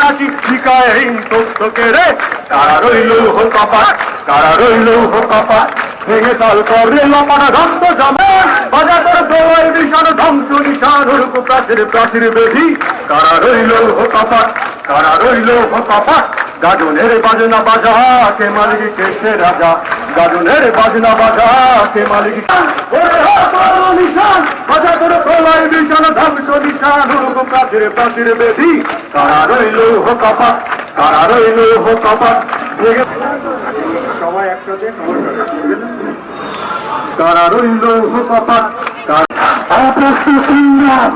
নাচি শিকাহীন তথ্যকে রে। কারা রইল হো কপাট, কারা রইল হো কপাট? ভেঙে তাল করে লপানা ধ্বংস জামান বাজা তোর দোয়াই বিষাণ ধ্বংস নিশান হুড়ক প্রাচীর প্রাচীর বেধি। কারা রইল হো কপাট, কারা রইল হো কপাট? গাজনের বাজনা বাজা, কে মালিক কেসে রাজা? গাজনের বাজনা বাজা, কে মালিক ওরে হো বড় নিশান বাজা তোর দোয়াই বিষাণ ধ্বংস হুড়ক প্রাচীর বেধি কারা রইল হো কপাট কারা রইল হো কপাট সবাই একসাথে কারা রইল হো কপাট সংগ্রাম